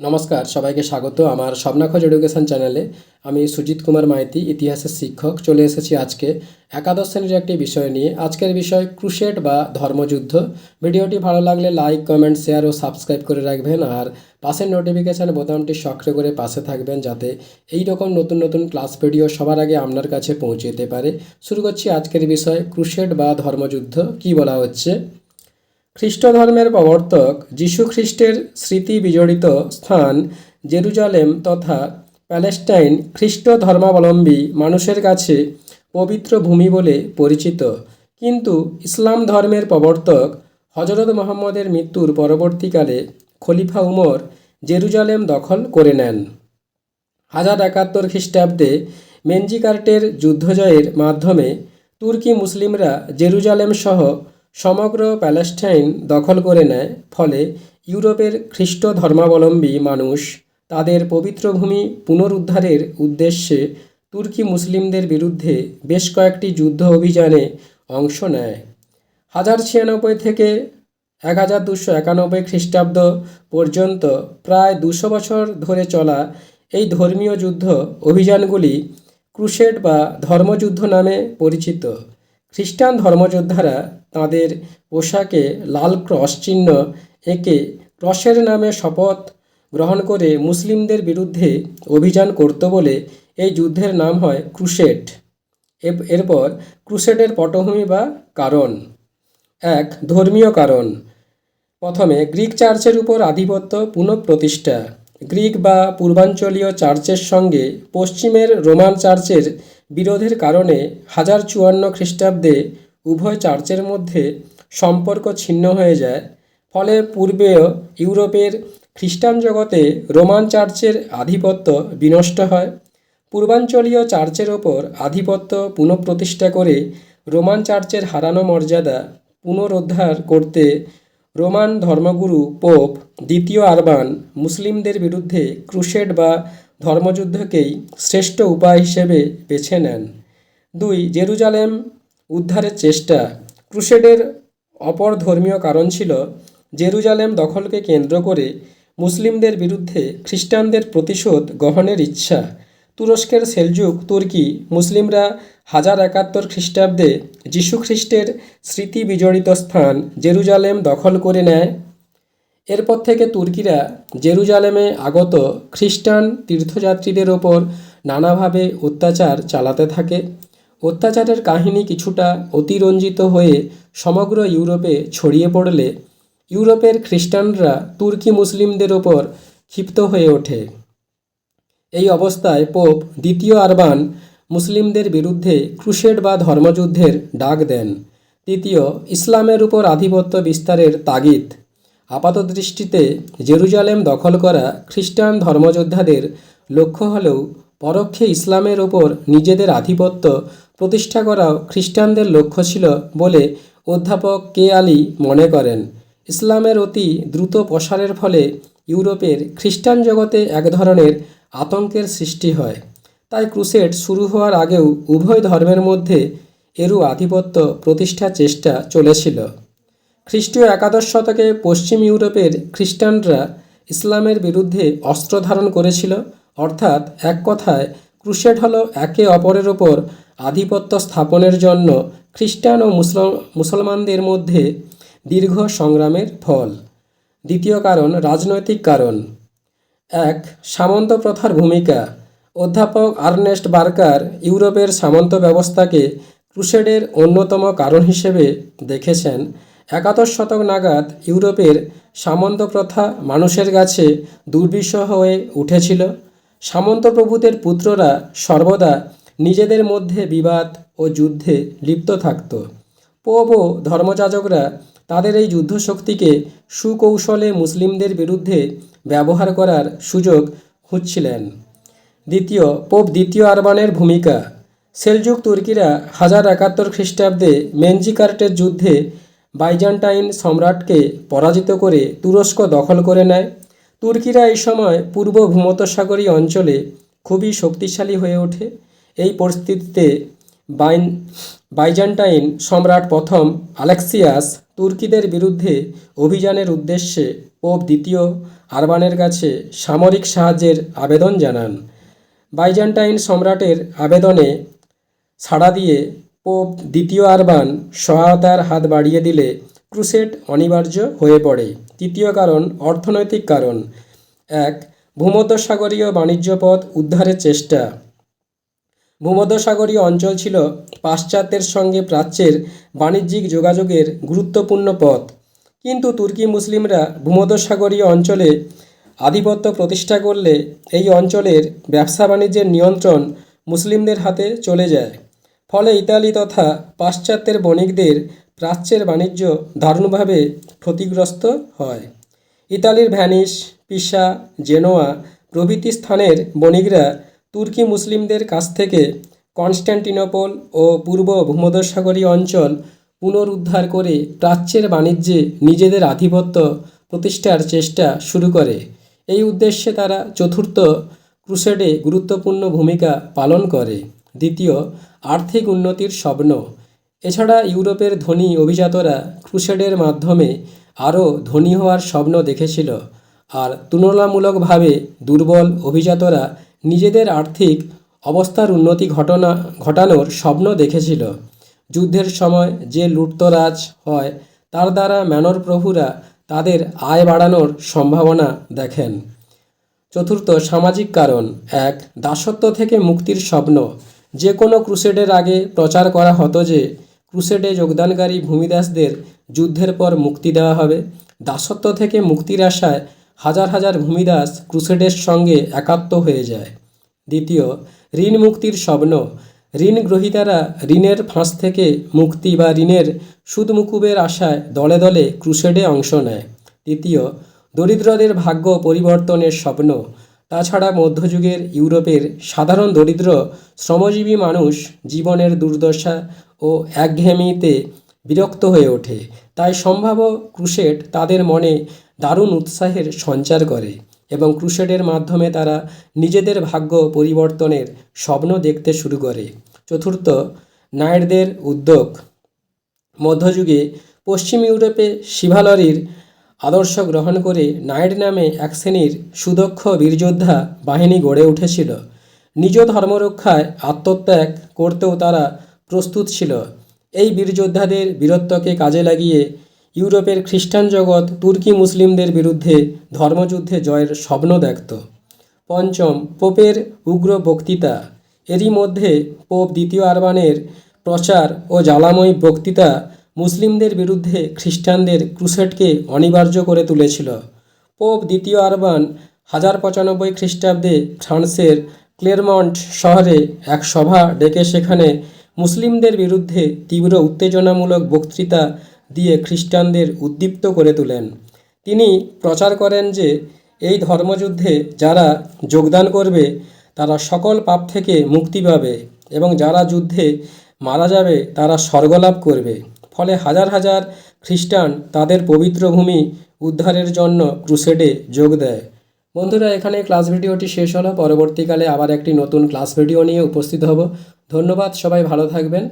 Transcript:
নমস্কার, সবাইকে স্বাগত আমার স্বপ্নাখোঁজ এডুকেশন চ্যানেলে। আমি সুজিত কুমার মাইতি, ইতিহাসের শিক্ষক। চলে এসেছি আজকে একাদশ শ্রেণির একটি বিষয় নিয়ে। আজকের বিষয় ক্রুশেট বা ধর্মযুদ্ধ। ভিডিওটি ভালো লাগলে লাইক, কমেন্ট, শেয়ার ও সাবস্ক্রাইব করে রাখবেন। আর পাশের নোটিফিকেশান বোতামটি সক্রিয় করে পাশে থাকবেন যাতে এই রকম নতুন নতুন ক্লাস ভিডিও সবার আগে আপনার কাছে পৌঁছে যেতে পারে। শুরু করছি আজকের বিষয় ক্রুশেট বা ধর্মযুদ্ধ। কি বলা হচ্ছে? খ্রিস্ট ধর্মের প্রবর্তক খ্রিস্টের স্মৃতি বিজড়িত স্থান জেরুজালেম তথা প্যালেস্টাইন খ্রিস্ট ধর্মাবলম্বী মানুষের কাছে পবিত্র ভূমি বলে পরিচিত। কিন্তু ইসলাম ধর্মের প্রবর্তক হজরত মোহাম্মদের মৃত্যুর পরবর্তীকালে খলিফা উমর জেরুজালেম দখল করে নেন। হাজার একাত্তর খ্রিস্টাব্দে মেনজিকার্টের যুদ্ধজয়ের মাধ্যমে তুর্কি মুসলিমরা জেরুজালেম সহ সমগ্র প্যালেস্টাইন দখল করে নেয়, ফলে ইউরোপের খ্রিস্ট ধর্মাবলম্বী মানুষ তাদের পবিত্র ভূমি পুনরুদ্ধারের উদ্দেশ্যে তুর্কি মুসলিমদের বিরুদ্ধে বেশ কয়েকটি যুদ্ধ অভিযানে অংশ নেয়। হাজার ছিয়ানব্বই থেকে এক হাজার দুশো একানব্বই খ্রিস্টাব্দ পর্যন্ত প্রায় দুশো বছর ধরে চলা এই ধর্মীয় যুদ্ধ অভিযানগুলি ক্রুশেড বা ধর্মযুদ্ধ নামে পরিচিত। খ্রিস্টান ধর্মযোদ্ধারা তাদের পোশাকে লাল ক্রস চিহ্ন এঁকে ক্রসের নামে শপথ গ্রহণ করে মুসলিমদের বিরুদ্ধে অভিযান করত বলে এই যুদ্ধের নাম হয় ক্রুশেড এরপর ক্রুশেডের পটভূমি বা কারণ। এক, ধর্মীয় কারণ। প্রথমে গ্রিক চার্চের উপর আধিপত্য পুনঃপ্রতিষ্ঠা। গ্রিক বা পূর্বাঞ্চলীয় চার্চের সঙ্গে পশ্চিমের রোমান চার্চের বিরোধের কারণে হাজার চুয়ান্ন খ্রিস্টাব্দে উভয় চার্চের মধ্যে সম্পর্ক ছিন্ন হয়ে যায়। ফলে পূর্বেও ইউরোপের খ্রিস্টান জগতে রোমান চার্চের আধিপত্য বিনষ্ট হয়। পূর্বাঞ্চলীয় চার্চের ওপর আধিপত্য পুনঃপ্রতিষ্ঠা করে রোমান চার্চের হারানো মর্যাদা পুনরুদ্ধার করতে রোমান ধর্মগুরু পোপ দ্বিতীয় আরবান মুসলিমদের বিরুদ্ধে ক্রুশেড বা ধর্মযুদ্ধকেই শ্রেষ্ঠ উপায় হিসেবে বেছে নেন। দুই, জেরুজালেম উদ্ধারের চেষ্টা। ক্রুশেডের অপর ধর্মীয় কারণ ছিল, জেরুজালেম দখলকে কেন্দ্র করে মুসলিমদের বিরুদ্ধে খ্রিস্টানদের প্রতিশোধ গ্রহণের ইচ্ছা। তুরস্কের সেলজুক তুর্কি মুসলিমরা হাজার একাত্তর খ্রিস্টাব্দে যীশু খ্রিস্টের স্মৃতি বিজড়িত স্থান জেরুজালেম দখল করে নেয়। এরপর থেকে তুর্কিরা জেরুজালেমে আগত খ্রিস্টান তীর্থযাত্রীদের ওপর নানাভাবে অত্যাচার চালাতে থাকে। অত্যাচারের কাহিনী কিছুটা অতিরঞ্জিত হয়ে সমগ্র ইউরোপে ছড়িয়ে পড়লে ইউরোপের খ্রিস্টানরা তুর্কি মুসলিমদের ওপর ক্ষিপ্ত হয়ে ওঠে। এই অবস্থায় পোপ দ্বিতীয় আরবান মুসলিমদের বিরুদ্ধে ক্রুশেড বা ধর্মযুদ্ধের ডাক দেন। তৃতীয়, ইসলামের উপর আধিপত্য বিস্তারের তাগিদ। আপাতদৃষ্টিতে জেরুজালেম দখল করা খ্রিস্টান ধর্মযোদ্ধাদের লক্ষ্য হলেও পরোক্ষে ইসলামের ওপর নিজেদের আধিপত্য প্রতিষ্ঠা করাও খ্রিস্টানদের লক্ষ্য ছিল বলে অধ্যাপক কে আলী মনে করেন। ইসলামের অতি দ্রুত প্রসারের ফলে ইউরোপের খ্রিস্টান জগতে এক ধরনের আতঙ্কের সৃষ্টি হয়। তাই ক্রুসেড শুরু হওয়ার আগেও উভয় ধর্মের মধ্যে এরু আধিপত্য প্রতিষ্ঠার চেষ্টা চলেছিল। খ্রিস্টীয় একাদশ শতকে পশ্চিম ইউরোপের খ্রিস্টানরা ইসলামের বিরুদ্ধে অস্ত্র ধারণ করেছিল, অর্থাৎ এক কথায় ক্রুশেড হলো একে অপরের ওপর আধিপত্য স্থাপনের জন্য খ্রিস্টান ও মুসলম, মুসলমানদের মধ্যে দীর্ঘ সংগ্রামের ফল। দ্বিতীয় কারণ, রাজনৈতিক কারণ। এক, সামন্ত প্রথার ভূমিকা। অধ্যাপক আর্নেস্ট বার্কার ইউরোপের সামন্ত ব্যবস্থাকে ক্রুশেডের অন্যতম কারণ হিসেবে দেখেছেন। একাদশ শতক নাগাদ ইউরোপের সামন্ত প্রথা মানুষের কাছে দুর্বিষহ হয়ে উঠেছিল। সামন্ত প্রভুদের পুত্ররা সর্বদা নিজেদের মধ্যে বিবাদ ও যুদ্ধে লিপ্ত থাকত। পোপ ও ধর্মযাজকরা তাদের এই যুদ্ধশক্তিকে সুকৌশলে মুসলিমদের বিরুদ্ধে ব্যবহার করার সুযোগ খুঁজছিলেন। দ্বিতীয়, পোপ দ্বিতীয় আরবানের ভূমিকা। সেলজুক তুর্কিরা হাজার একাত্তর খ্রিস্টাব্দে মেনজিকার্টের যুদ্ধে বাইজান্টাইন সম্রাটকে পরাজিত করে তুরস্ক দখল করে নেয়। তুর্কিরা এই সময় পূর্ব ভূমধ্যসাগরীয় অঞ্চলে খুবই শক্তিশালী হয়ে ওঠে। এই পরিস্থিতিতে বাইন, বাইজান্টাইন সম্রাট প্রথম আলেক্সিয়াস তুর্কিদের বিরুদ্ধে অভিযানের উদ্দেশ্যে পোপ দ্বিতীয় আরবানের কাছে সামরিক সাহায্যের আবেদন জানান। বাইজান্টাইন সম্রাটের আবেদনে সাড়া দিয়ে পোপ দ্বিতীয় আরবান সহায়তার হাত বাড়িয়ে দিলে ক্রুসেড অনিবার্য হয়ে পড়ে। তৃতীয় কারণ, অর্থনৈতিক কারণ। এক, ভূমধ্যসাগরীয় বাণিজ্য পথ উদ্ধারের চেষ্টা। ভূমধ্যসাগরীয় অঞ্চল ছিল পাশ্চাত্যের সঙ্গে প্রাচ্যের বাণিজ্যিক যোগাযোগের গুরুত্বপূর্ণ পথ। কিন্তু তুর্কি মুসলিমরা ভূমধ্যসাগরীয় অঞ্চলে আধিপত্য প্রতিষ্ঠা করলে এই অঞ্চলের ব্যবসা বাণিজ্যের নিয়ন্ত্রণ মুসলিমদের হাতে চলে যায়। ফলে ইতালি তথা পাশ্চাত্যের বণিকদের প্রাচ্যের বাণিজ্য দারুণভাবে ক্ষতিগ্রস্ত হয়। ইতালির ভ্যানিস পিসা, জেনোয়া প্রভৃতি স্থানের বণিকরা তুর্কি মুসলিমদের কাছ থেকে কনস্ট্যান্টিনোপল ও পূর্ব ভূমধ্যসাগরীয় অঞ্চল পুনরুদ্ধার করে প্রাচ্যের বাণিজ্যে নিজেদের আধিপত্য প্রতিষ্ঠার চেষ্টা শুরু করে। এই উদ্দেশ্যে তারা চতুর্থ ক্রুসেডে গুরুত্বপূর্ণ ভূমিকা পালন করে। দ্বিতীয় আর্থিক উন্নতির স্বপ্ন। এছাড়া ইউরোপের ধনী অভিজাতরা ক্রুসেডের মাধ্যমে আরও ধনী হওয়ার স্বপ্ন দেখেছিল। আর তুলনামূলকভাবে দুর্বল অভিজাতরা নিজেদের আর্থিক অবস্থার উন্নতি ঘটনা, ঘটানোর স্বপ্ন দেখেছিল। যুদ্ধের সময় যে লুটতরাজ হয়, তার দ্বারা ম্যানর প্রভুরা তাদের আয় বাড়ানোর সম্ভাবনা দেখেন। চতুর্থ সামাজিক কারণ। এক, দাসত্ব থেকে মুক্তির স্বপ্ন। যে কোনো ক্রুসেডের আগে প্রচার করা হতো যে ক্রুসেডে যোগদানকারী ভূমিদাসদের যুদ্ধের পর মুক্তি দেওয়া হবে। দাসত্ব থেকে মুক্তির আশায় হাজার হাজার ভূমিদাস ক্রুসেডের সঙ্গে একাত্ম হয়ে যায়। দ্বিতীয়, ঋণ মুক্তির স্বপ্ন। ঋণ গ্রহীতারা ঋণের ফাঁস থেকে মুক্তি বা ঋণের সুদ মুকুবের আশায় দলে দলে ক্রুসেডে অংশ নেয়। তৃতীয়, দরিদ্রদের ভাগ্য পরিবর্তনের স্বপ্ন। তাছাড়া মধ্যযুগের ইউরোপের সাধারণ দরিদ্র শ্রমজীবী মানুষ জীবনের দুর্দশা ও একঘেয়েমিতে বিরক্ত হয়ে ওঠে। তাই সম্ভাব্য ক্রুসেড তাদের মনে দারুণ উৎসাহের সঞ্চার করে এবং ক্রুসেডের মাধ্যমে তারা নিজেদের ভাগ্য পরিবর্তনের স্বপ্ন দেখতে শুরু করে। চতুর্থ নায়েরদের উদ্যোগ। মধ্যযুগে পশ্চিম ইউরোপে শিভালরির আদর্শ গ্রহণ করে নাইট নামে এক শ্রেণির সুদক্ষ বীরযোদ্ধা বাহিনী গড়ে উঠেছিল। নিজ ধর্মরক্ষায় আত্মত্যাগ করতেও তারা প্রস্তুত ছিল। এই বীরযোদ্ধাদের বীরত্বকে কাজে লাগিয়ে ইউরোপের খ্রিস্টান জগৎ তুর্কি মুসলিমদের বিরুদ্ধে ধর্মযুদ্ধে জয়ের স্বপ্ন দেখত। পঞ্চম, পোপের উগ্র বক্তৃতা। এরই মধ্যে পোপ দ্বিতীয় আরবানের প্রচার ও জ্বালাময়ী বক্তৃতা মুসলিমদের বিরুদ্ধে খ্রিস্টানদের ক্রুসেডকে অনিবার্য করে তুলেছিল। পোপ দ্বিতীয় আরবান হাজার পঁচানব্বই খ্রিস্টাব্দে ফ্রান্সের ক্লেরমন্ট শহরে এক সভা ডেকে সেখানে মুসলিমদের বিরুদ্ধে তীব্র উত্তেজনামূলক বক্তৃতা দিয়ে খ্রিস্টানদের উদ্দীপ্ত করে তোলেন। তিনি প্রচার করেন যে, এই ধর্মযুদ্ধে যারা যোগদান করবে, তারা সকল পাপ থেকে মুক্তি পাবে এবং যারা যুদ্ধে মারা যাবে, তারা স্বর্গলাভ করবে। ফলে হাজার হাজার খ্রিস্টান তাদের পবিত্র ভূমি উদ্ধারের জন্য ক্রুসেডে যোগ দেয়। বন্ধুরা, এখানে ক্লাস ভিডিওটি শেষ হলো। পরবর্তীকালে আবার একটি নতুন ক্লাস ভিডিও নিয়ে উপস্থিত হব। ধন্যবাদ, সবাই ভালো থাকবেন।